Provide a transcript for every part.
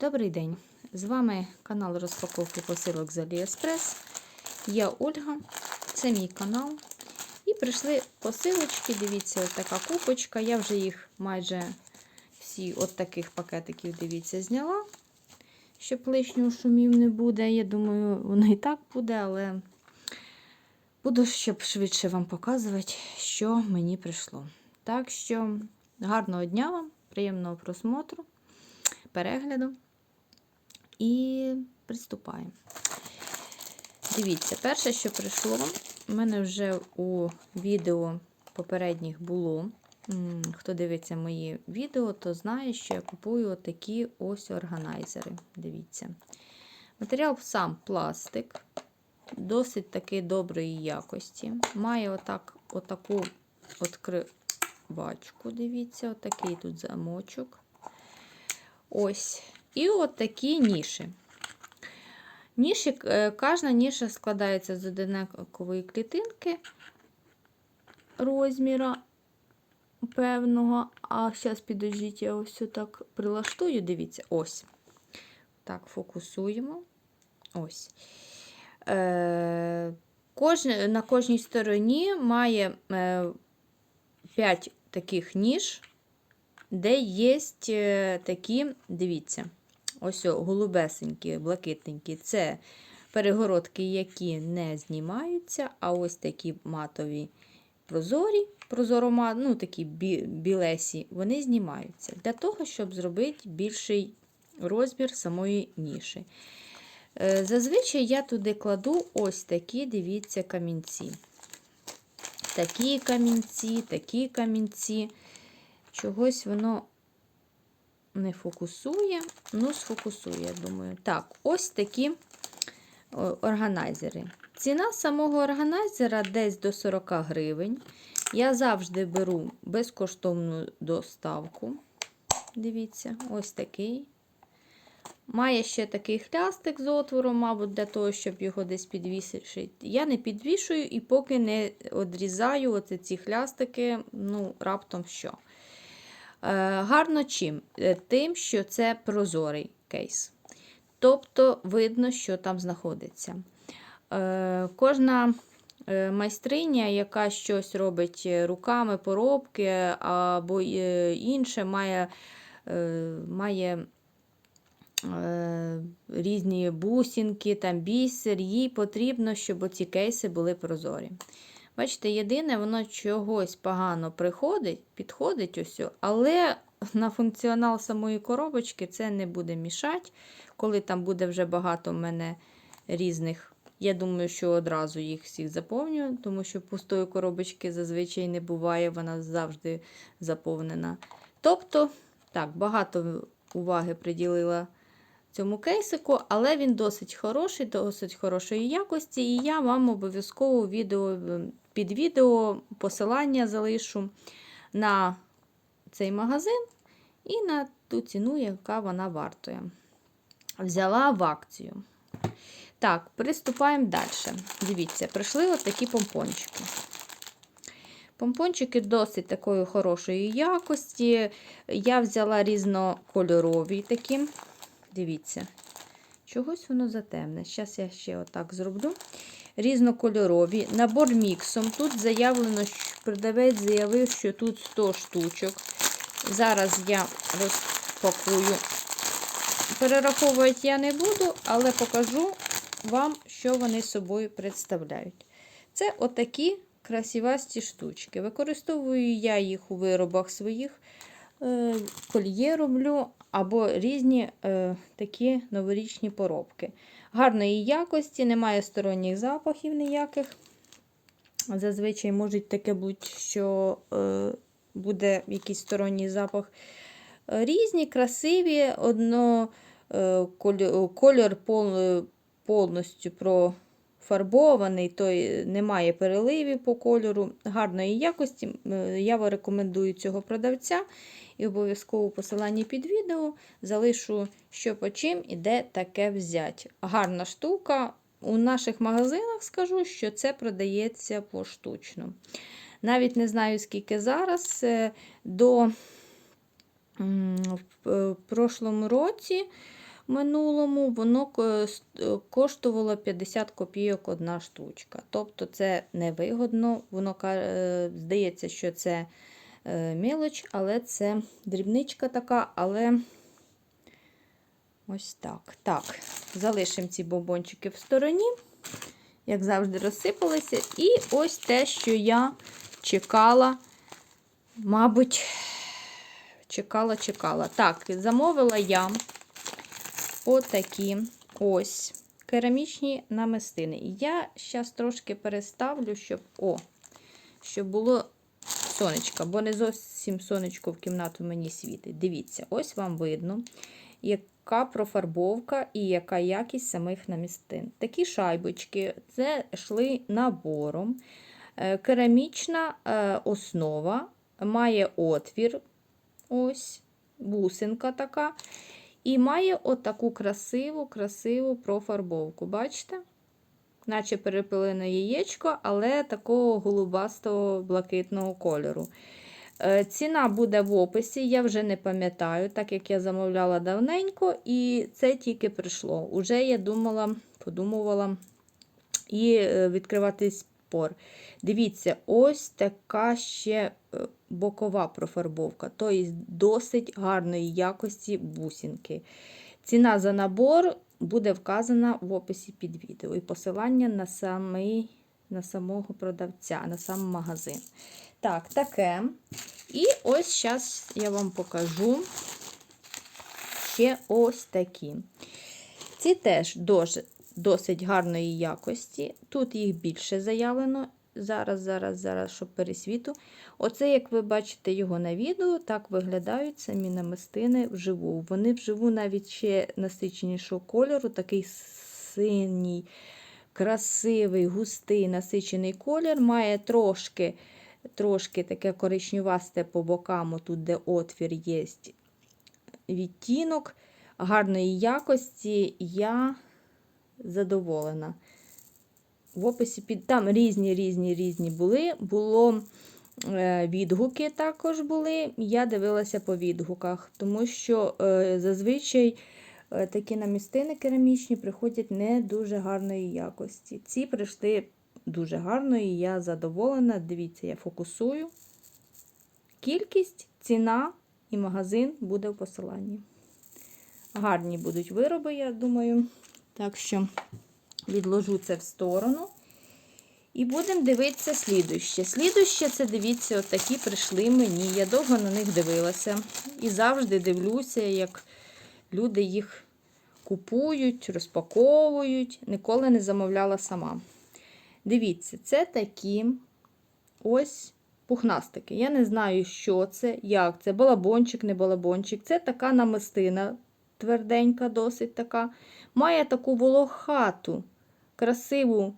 Добрий день! З вами канал розпаковки посилок з AliExpress. Я Ольга, це мій канал. І прийшли посилочки. Дивіться, от така купочка. Я вже їх майже всі от таких пакетиків, дивіться, зняла, щоб лишнього шумів не буде. Я думаю, воно і так буде, але буду, щоб швидше вам показувати, що мені прийшло. Так що, гарного дня вам, приємного просмотру, перегляду. І приступаємо. Дивіться, перше, що прийшло, у мене вже у відео попередніх було. Хто дивиться мої відео, то знає, що я купую такі ось органайзери. Дивіться. Матеріал сам пластик, досить таки доброї якості. Має отак, отаку відкривачку, дивіться, отакий тут замочок. Ось. І от такі ніші. Ніші, Кожна ніша складається з одинакової клітинки розміру певного. А зараз, підождіть, я ось так прилаштую, дивіться, ось. Так, фокусуємо. Ось. Е, На кожній стороні має е, 5 таких ніж де є такі, дивіться, ось голубесенькі, блакитненькі. Це перегородки, які не знімаються, а ось такі матові прозорі, прозоромат, ну такі білесі, вони знімаються. Для того, щоб зробити більший розмір самої ніші. Е, зазвичай я туди кладу ось такі, дивіться, камінці. Такі камінці, такі камінці. Чогось воно не фокусує, ну, сфокусує, я думаю. Так, ось такі органайзери. Ціна самого органайзера десь до 40 гривень. Я завжди беру безкоштовну доставку. Дивіться, ось такий. Має ще такий хлястик з отвором, мабуть, для того, щоб його десь підвісити. Я не підвішую і поки не одрізаю оці ці хлястики, ну, раптом що. Е, гарно чим? Е, тим, що це прозорий кейс. Тобто видно, що там знаходиться. Е, кожна майстриня, яка щось робить руками, поробки або інше, має має різні бусинки, там бісер, їй потрібно, щоб ці кейси були прозорі. Бачите, єдине, воно чогось погано приходить, підходить ось, але на функціонал самої коробочки це не буде мішати. Коли там буде вже багато в мене різних. Я думаю, що одразу їх всіх заповню, тому що пустої коробочки зазвичай не буває, вона завжди заповнена. Тобто, так, багато уваги приділила цьому кейсику, але він досить хороший, досить хорошої якості, і я вам обов'язково відео під відео посилання залишу на цей магазин і на ту ціну, яка вона вартує. Взяла в акцію. Так, приступаємо далі. Дивіться, прийшли такі помпончики. Помпончики досить такої хорошої якості. Я взяла різнокольорові такі. Дивіться, чогось воно затемне. Зараз я ще отак зроблю різнокольорові. Набор міксом. Тут заявлено, що продавець заявив, що тут 100 штучок. Зараз я розпакую. Перераховувати я не буду, але покажу вам, що вони собою представляють. Це отакі красивасті штучки. Використовую я їх у виробах своїх, е, кольє роблю, або різні е, такі новорічні поробки гарної якості, немає сторонніх запахів ніяких. Зазвичай може таке бути, що е, буде якийсь сторонній запах. Різні, красиві, одно е, кольор повністю профарбований, то немає переливів по кольору, гарної якості. Я вам рекомендую цього продавця. І обов'язково посиланні під відео залишу, що по чим і де таке взяти. Гарна штука. У наших магазинах скажу, що це продається поштучно. Навіть не знаю, скільки зараз. Е, до в прошлому році минулому воно коштувало 50 копійок одна штучка. Тобто це невигодно. Воно е, здається, що це е, мелоч, але це дрібничка така, але ось так. Так, залишимо ці бомбончики в стороні. Як завжди, розсипалися. І ось те, що я чекала, мабуть, чекала, чекала. Так, замовила я отакі ось керамічні намистини. Я зараз трошки переставлю, щоб о, щоб було сонечко, бо не зовсім сонечко в кімнату мені світить. Дивіться, ось вам видно, яка профарбовка і яка якість самих намістин. Такі шайбочки це йшли набором. Е, Керамічна е, основа має отвір, ось, бусинка така. І має отаку красиву, красиву профарбовку. Бачите? Наче перепилене яєчко, але такого голубастого блакитного кольору. Е, Ціна буде в описі, я вже не пам'ятаю, так як я замовляла давненько, і це тільки прийшло. Уже я думала, подумувала і е, відкривати спор. Дивіться, ось така ще е, бокова профарбовка, тобто досить гарної якості бусинки. Ціна за набор буде вказана в описі під відео і посилання на, самий, на самого продавця, на сам магазин. Так, таке. І ось зараз я вам покажу ще ось такі. Ці теж досить гарної якості. Тут їх більше заявлено. Зараз, зараз, зараз, щоб пересвіту. Оце, як ви бачите його на відео, так виглядають самі намистини вживу. Вони вживу навіть ще насиченішого кольору, такий синій, красивий, густий насичений колір. Має трошки, трошки таке коричневасте по бокам, тут, де отвір є відтінок гарної якості. Я задоволена. В описі під там різні, різні, різні були. Було е, відгуки також були. Я дивилася по відгуках, тому що е, зазвичай е, такі намістини керамічні приходять не дуже гарної якості. Ці прийшли дуже гарної, я задоволена. Дивіться, я фокусую. Кількість, ціна і магазин буде в посиланні. Гарні будуть вироби, я думаю. Так що відложу це в сторону. І будемо дивитися слідуще. Слідуще це, дивіться, отакі прийшли мені. Я довго на них дивилася. І завжди дивлюся, як люди їх купують, розпаковують. Ніколи не замовляла сама. Дивіться, це такі ось пухнастики. Я не знаю, що це, як це. Балабончик, не балабончик. Це така намистина тверденька, досить така. Має таку волохату, красиву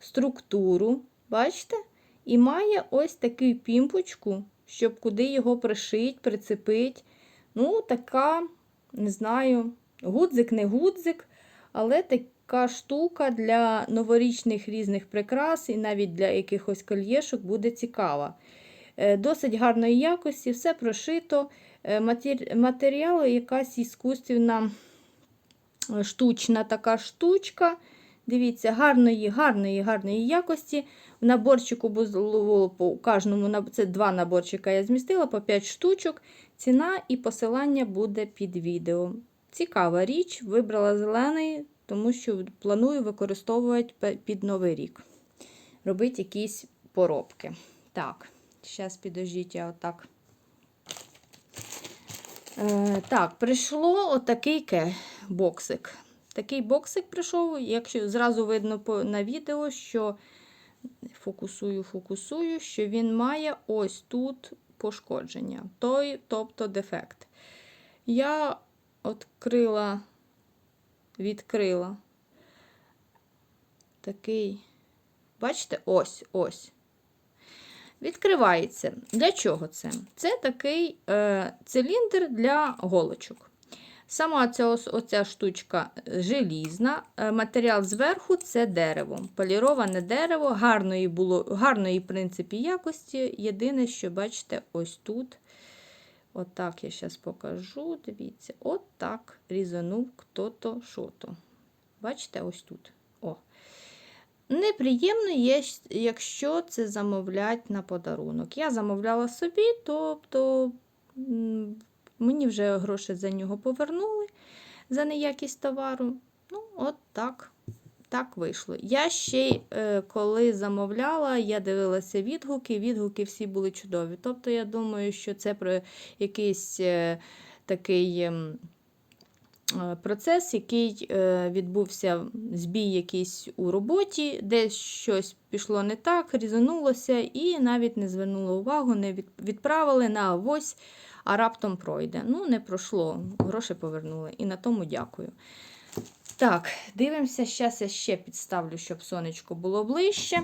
структуру. Бачите? І має ось таку пімпочку, щоб куди його пришить, прицепить. Ну, така, не знаю, гудзик, не гудзик, але така штука для новорічних різних прикрас і навіть для якихось кольєшок буде цікава. Е, Досить гарної якості, все прошито. Е, матер- Матеріал якась іскусственна е, штучна така штучка. Дивіться, гарної, гарної, гарної якості. В наборчику було по кожному це два наборчика я змістила по 5 штучок. Ціна і посилання буде під відео. Цікава річ, вибрала зелений, тому що планую використовувати під Новий рік. Робити якісь поробки. Так, зараз підождіть, я отак. Е, так, прийшло отакий ке- боксик. Такий боксик прийшов, якщо зразу видно на відео, що фокусую, фокусую, що він має ось тут пошкодження, той, тобто дефект. Я відкрила, відкрила такий, бачите, ось, ось. Відкривається. Для чого це? Це такий е, циліндр для голочок. Сама ця, оця штучка желізна, е, матеріал зверху це дерево. Поліроване дерево, гарної, було, гарної в принципі, якості. Єдине, що бачите, ось тут Отак я зараз покажу. Дивіться, отак різанув хто-то що-то. Бачите, ось тут. О. Неприємно є, якщо це замовлять на подарунок. Я замовляла собі, тобто мені вже гроші за нього повернули за неякість товару. Ну, от так. Так вийшло. Я ще е, коли замовляла, я дивилася відгуки, відгуки всі були чудові. Тобто, я думаю, що це про якийсь е, такий ем, е, процес, який відбувся збій якийсь у роботі, де щось пішло не так, різанулося, і навіть не звернули увагу, не відправили на авось, а раптом пройде. Ну, не пройшло, гроші повернули. І на тому дякую. Так, дивимося, зараз я ще підставлю, щоб сонечко було ближче.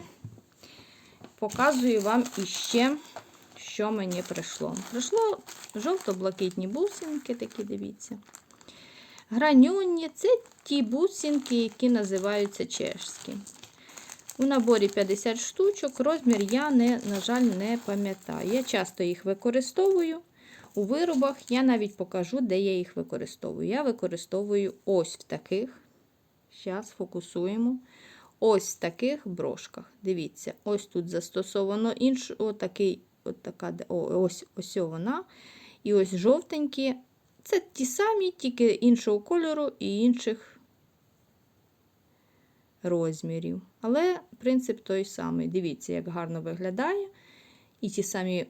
Показую вам іще, що мені прийшло. Прийшло жовто-блакитні бусинки, такі дивіться. Граньонні це ті бусинки, які називаються чешські. У наборі 50 штучок, розмір я, не, на жаль, не пам'ятаю. Я часто їх використовую. У виробах я навіть покажу, де я їх використовую. Я використовую ось в таких. Зараз фокусуємо. Ось в таких брошках. Дивіться, ось тут застосовано інш, отакий, от ось, ось вона. І ось жовтенькі. Це ті самі, тільки іншого кольору і інших розмірів. Але принцип той самий. Дивіться, як гарно виглядає. І ті самі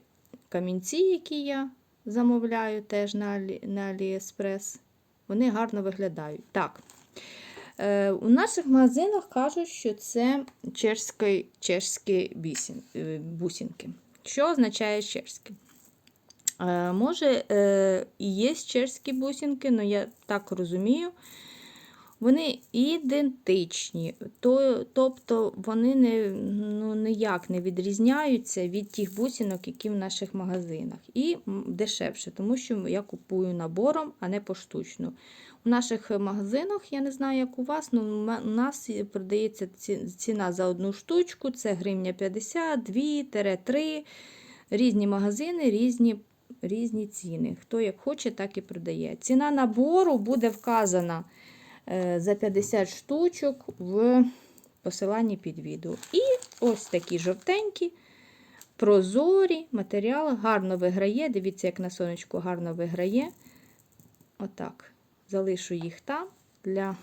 камінці, які я замовляю теж на, на Аліеспрес, вони гарно виглядають. Так. Е, у наших магазинах кажуть, що це чешські, чешські бісін, е, бусинки. Що означає чешські? Е, може, е, і є чешські бусинки, але я так розумію, вони ідентичні, то, тобто вони не, ну, ніяк не відрізняються від тих бусинок, які в наших магазинах. І дешевше, тому що я купую набором, а не поштучно. У наших магазинах, я не знаю, як у вас, але у нас продається ціна за одну штучку, це гривня 50, 2-3. Різні магазини, різні різні ціни. Хто як хоче, так і продає. Ціна набору буде вказана за 50 штучок в посиланні під відео. І ось такі жовтенькі, прозорі матеріали, гарно виграє. Дивіться, як на сонечку гарно виграє. Отак. Залишу їх там для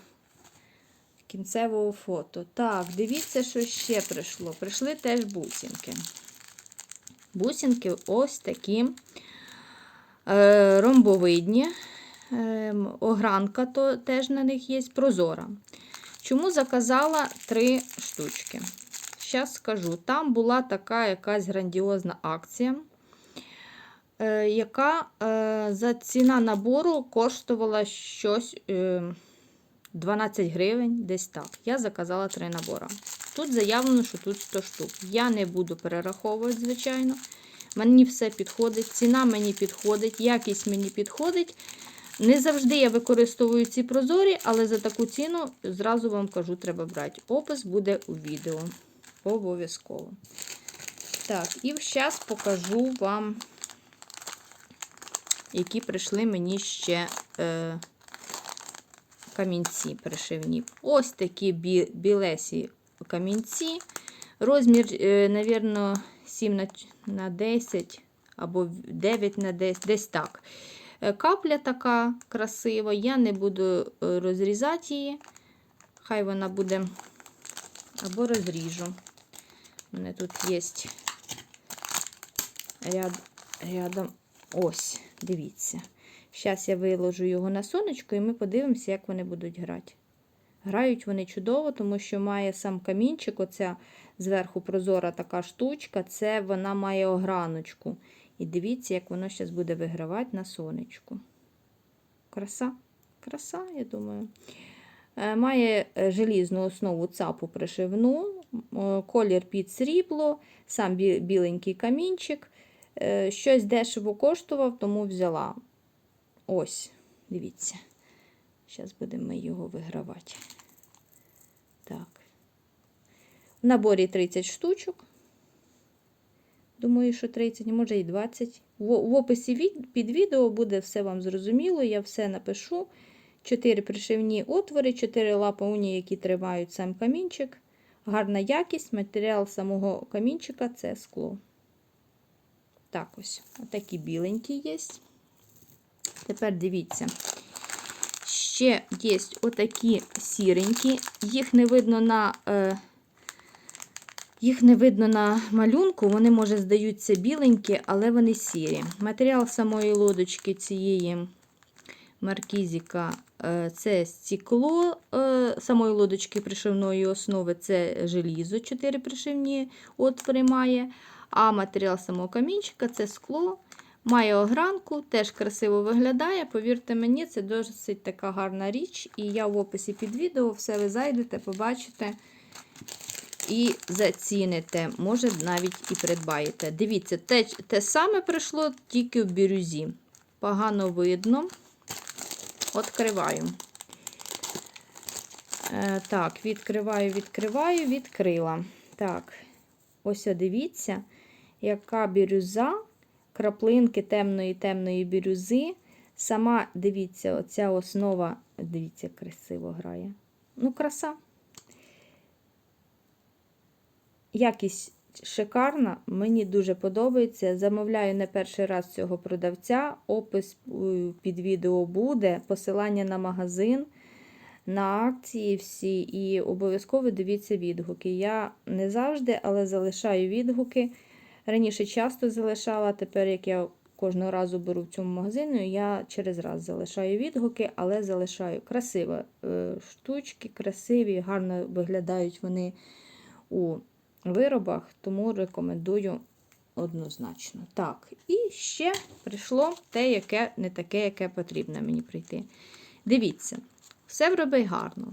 кінцевого фото. Так, дивіться, що ще прийшло. Прийшли теж бусинки. Бусинки ось такі е, ромбовидні. Е, огранка то теж на них є прозора. Чому заказала три штучки? Зараз скажу. Там була така якась грандіозна акція. Е, яка е, за ціна набору коштувала щось 12 е, гривень, десь так. Я заказала три набори. Тут заявлено, що тут 100 штук. Я не буду перераховувати, звичайно. Мені все підходить, ціна мені підходить, якість мені підходить. Не завжди я використовую ці прозорі, але за таку ціну зразу вам кажу, треба брати. Опис буде у відео. Обов'язково. Так, і зараз покажу вам які прийшли мені ще е, камінці пришивні. Ось такі бі, білесі камінці. Розмір, е, навірно, 7 на, на 10 або 9 на 10, десь так. Е, капля така красива, я не буду е, розрізати її. Хай вона буде або розріжу. У мене тут є ряд, рядом ось. Дивіться. Зараз я виложу його на сонечко, і ми подивимося, як вони будуть грати. Грають вони чудово, тому що має сам камінчик, оця зверху прозора така штучка, це вона має ограночку. І дивіться, як воно зараз буде вигравати на сонечку. Краса, краса, я думаю. Е, має е, желізну основу цапу пришивну, колір під срібло, сам біленький камінчик. Е, щось дешево коштував, тому взяла. Ось, дивіться. Зараз будемо його вигравати. Так. В наборі 30 штучок. Думаю, що 30, може і 20. В, описі під відео буде все вам зрозуміло, я все напишу. 4 пришивні отвори, 4 лапауні, які тримають сам камінчик. Гарна якість, матеріал самого камінчика це скло. Так ось, отакі біленькі є. Тепер дивіться. Ще є отакі сіренькі. Їх не видно на е, їх не видно на малюнку, вони, може, здаються біленькі, але вони сірі. Матеріал самої лодочки цієї маркізіка е, це стекло е, самої лодочки пришивної основи це желізо, 4 пришивні отвори має. А матеріал самого камінчика це скло. Має огранку, теж красиво виглядає. Повірте мені, це досить така гарна річ. І я в описі під відео все ви зайдете, побачите і заціните. Може, навіть і придбаєте. Дивіться, те, те саме прийшло тільки в бірюзі. Погано видно. Откриваю. Е, так, відкриваю, відкриваю, відкрила. Так, ось дивіться, яка бірюза, краплинки темної темної бірюзи. Сама, дивіться, оця основа, дивіться, красиво грає. Ну, краса. Якість шикарна, мені дуже подобається. Замовляю не перший раз цього продавця. Опис е, під відео буде, посилання на магазин, на акції всі. І обов'язково дивіться відгуки. Я не завжди, але залишаю відгуки. Раніше часто залишала, тепер, як я кожного разу беру в цьому магазині, я через раз залишаю відгуки, але залишаю красиві е, штучки, красиві, гарно виглядають вони у виробах, тому рекомендую однозначно. Так, і ще прийшло те, яке не таке, яке потрібно мені прийти. Дивіться, все вроби гарно.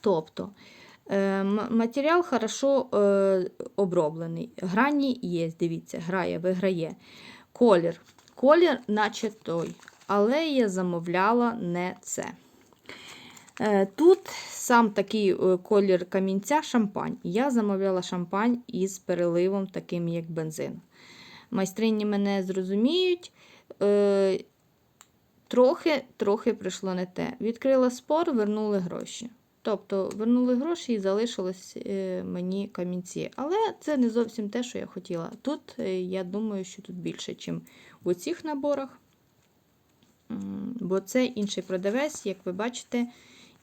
Тобто, е, матеріал хорошо е, оброблений. Грані є, дивіться, грає, виграє. Колір. Колір, наче той. Але я замовляла не це. Е, Тут сам такий е, колір камінця шампань. Я замовляла шампань із переливом, таким як бензин. Майстрині мене зрозуміють. Е, Трохи трохи прийшло не те. Відкрила спор, вернули гроші. Тобто вернули гроші і залишилось мені камінці. Але це не зовсім те, що я хотіла. Тут, я думаю, що тут більше, ніж у цих наборах. Бо це інший продавець, як ви бачите,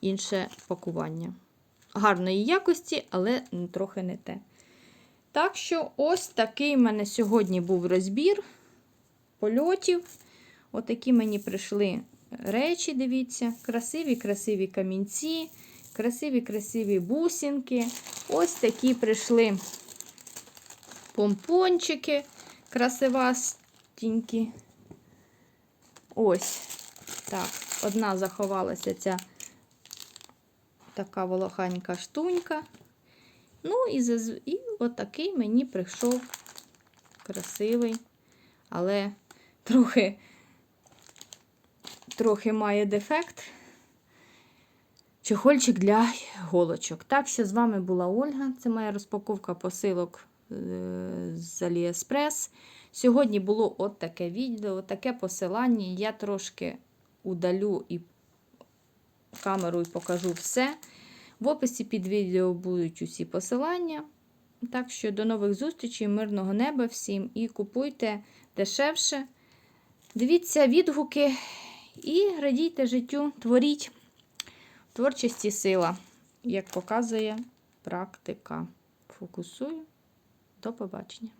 інше пакування. Гарної якості, але трохи не те. Так що, ось такий в мене сьогодні був розбір польотів. Отакі мені прийшли речі, дивіться, красиві-красиві камінці, красиві-красиві бусинки. Ось такі прийшли помпончики красивастенькі. Ось так, одна заховалася ця така волоханька штунька. Ну, і, і отакий мені прийшов красивий, але трохи трохи має дефект. Чехольчик для голочок. Так що з вами була Ольга. Це моя розпаковка посилок е, з Aliexpress. Сьогодні було от таке відео, таке посилання. Я трошки удалю і камеру і покажу все. В описі під відео будуть усі посилання. Так що до нових зустрічей, мирного неба всім і купуйте дешевше. Дивіться відгуки і радійте життю, творіть творчості сила, як показує практика. Фокусую. До побачення.